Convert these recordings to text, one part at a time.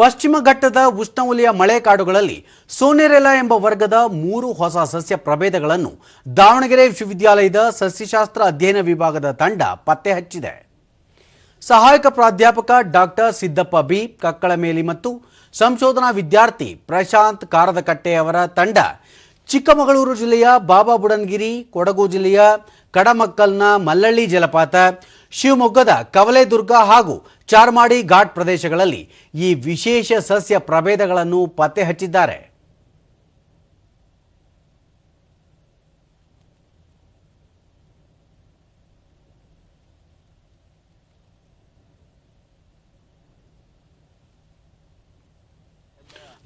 ಪಶ್ಚಿಮ ಘಟ್ಟದ ಉಷ್ಣವಲಯ ಮಳೆಕಾಡುಗಳಲ್ಲಿ ಸೋನೆರೆಲಾ ಎಂಬ ವರ್ಗದ ಮೂರು ಹೊಸ ಸಸ್ಯ ಪ್ರಭೇದಗಳನ್ನು ದಾವಣಗೆರೆ ವಿಶ್ವವಿದ್ಯಾಲಯದ ಸಸ್ಯಶಾಸ್ತ್ರ ಅಧ್ಯಯನ ವಿಭಾಗದ ತಂಡ ಪತ್ತೆ ಹಚ್ಚಿದೆ. ಸಹಾಯಕ ಪ್ರಾಧ್ಯಾಪಕ ಡಾಕ್ಟರ್ ಸಿದ್ದಪ್ಪ ಬಿ, ಕಕ್ಕಳಮೇಲಿ ಮತ್ತು ಸಂಶೋಧನಾ ವಿದ್ಯಾರ್ಥಿ ಪ್ರಶಾಂತ್ ಕಾರದಕಟ್ಟೆ ಅವರ ತಂಡ ಚಿಕ್ಕಮಗಳೂರು ಜಿಲ್ಲೆಯ ಬಾಬಾ ಬುಡನ್ಗಿರಿ, ಕೊಡಗು ಜಿಲ್ಲೆಯ ಕಡಮಕ್ಕಲ್ನ ಮಲ್ಲಳ್ಳಿ ಜಲಪಾತ ಶಿವಮೊಗ್ಗದ ಕವಲೆದುರ್ಗ ಹಾಗೂ ಚಾರ್ಮಾಡಿ ಘಾಟ್ ಪ್ರದೇಶಗಳಲ್ಲಿ ಈ ವಿಶೇಷ ಸಸ್ಯ ಪ್ರಭೇದಗಳನ್ನು ಪತ್ತೆ ಹಚ್ಚಿದ್ದಾರೆ.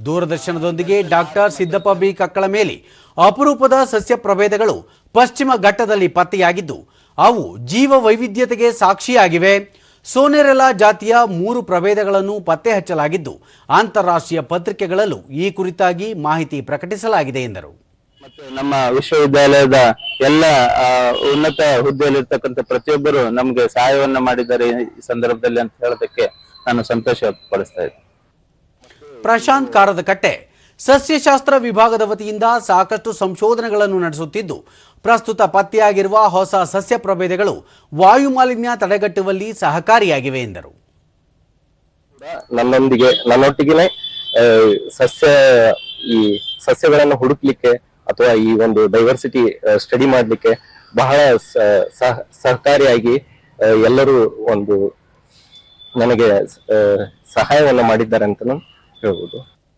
ದೂರದರ್ಶನದೊಂದಿಗೆ ಡಾಕ್ಟರ್ ಸಿದ್ದಪ್ಪ ಬಿ. ಕಕ್ಕಳ ಮೇಲೆ ಅಪರೂಪದ ಸಸ್ಯ ಪ್ರಭೇದಗಳು ಪಶ್ಚಿಮ ಘಟ್ಟದಲ್ಲಿ ಪತ್ತೆಯಾಗಿದ್ದು ಅವು ಜೀವ ವೈವಿಧ್ಯತೆಗೆ ಸಾಕ್ಷಿಯಾಗಿವೆ. ಸೋನೆರೆಲಾ ಜಾತಿಯ ಮೂರು ಪ್ರಭೇದಗಳನ್ನು ಪತ್ತೆ ಹಚ್ಚಲಾಗಿದ್ದು ಅಂತಾರಾಷ್ಟ್ರೀಯ ಪತ್ರಿಕೆಗಳಲ್ಲೂ ಈ ಕುರಿತಾಗಿ ಮಾಹಿತಿ ಪ್ರಕಟಿಸಲಾಗಿದೆ ಎಂದರು. ಮತ್ತು ನಮ್ಮ ವಿಶ್ವವಿದ್ಯಾಲಯದ ಎಲ್ಲ ಉನ್ನತ ಹುದ್ದೆಯಲ್ಲಿರ್ತಕ್ಕಂಥ ಪ್ರತಿಯೊಬ್ಬರು ನಮಗೆ ಸಹಾಯವನ್ನು ಮಾಡಿದ್ದಾರೆ ಈ ಸಂದರ್ಭದಲ್ಲಿ ಅಂತ ಹೇಳೋದಕ್ಕೆ ನಾನು ಸಂತೋಷ ಪಡಿಸ್ತಾ ಇದ್ದೀನಿ. ಪ್ರಶಾಂತ್ ಕಾರದಕಟ್ಟೆ ಸಸ್ಯಶಾಸ್ತ್ರ ವಿಭಾಗದ ವತಿಯಿಂದ ಸಾಕಷ್ಟು ಸಂಶೋಧನೆಗಳನ್ನು ನಡೆಸುತ್ತಿದ್ದು, ಪ್ರಸ್ತುತ ಪತ್ತೆಯಾಗಿರುವ ಹೊಸ ಸಸ್ಯ ಪ್ರಭೇದಗಳು ವಾಯು ಮಾಲಿನ್ಯ ತಡೆಗಟ್ಟುವಲ್ಲಿ ಸಹಕಾರಿಯಾಗಿವೆ ಎಂದರು. ನನ್ನೊಂದಿಗೆ ನನ್ನೊಟ್ಟಿಗೆ ಸಸ್ಯ, ಈ ಸಸ್ಯಗಳನ್ನು ಹುಡುಕ್ಲಿಕ್ಕೆ ಅಥವಾ ಈ ಒಂದು ಡೈವರ್ಸಿಟಿ ಸ್ಟಡಿ ಮಾಡಲಿಕ್ಕೆ ಬಹಳ ಸಹಕಾರಿಯಾಗಿ ಎಲ್ಲರೂ ಒಂದು ನನಗೆ ಸಹಾಯವನ್ನ ಮಾಡಿದ್ದಾರೆ ಅಂತ ಹೇಳ್ಬೋದು.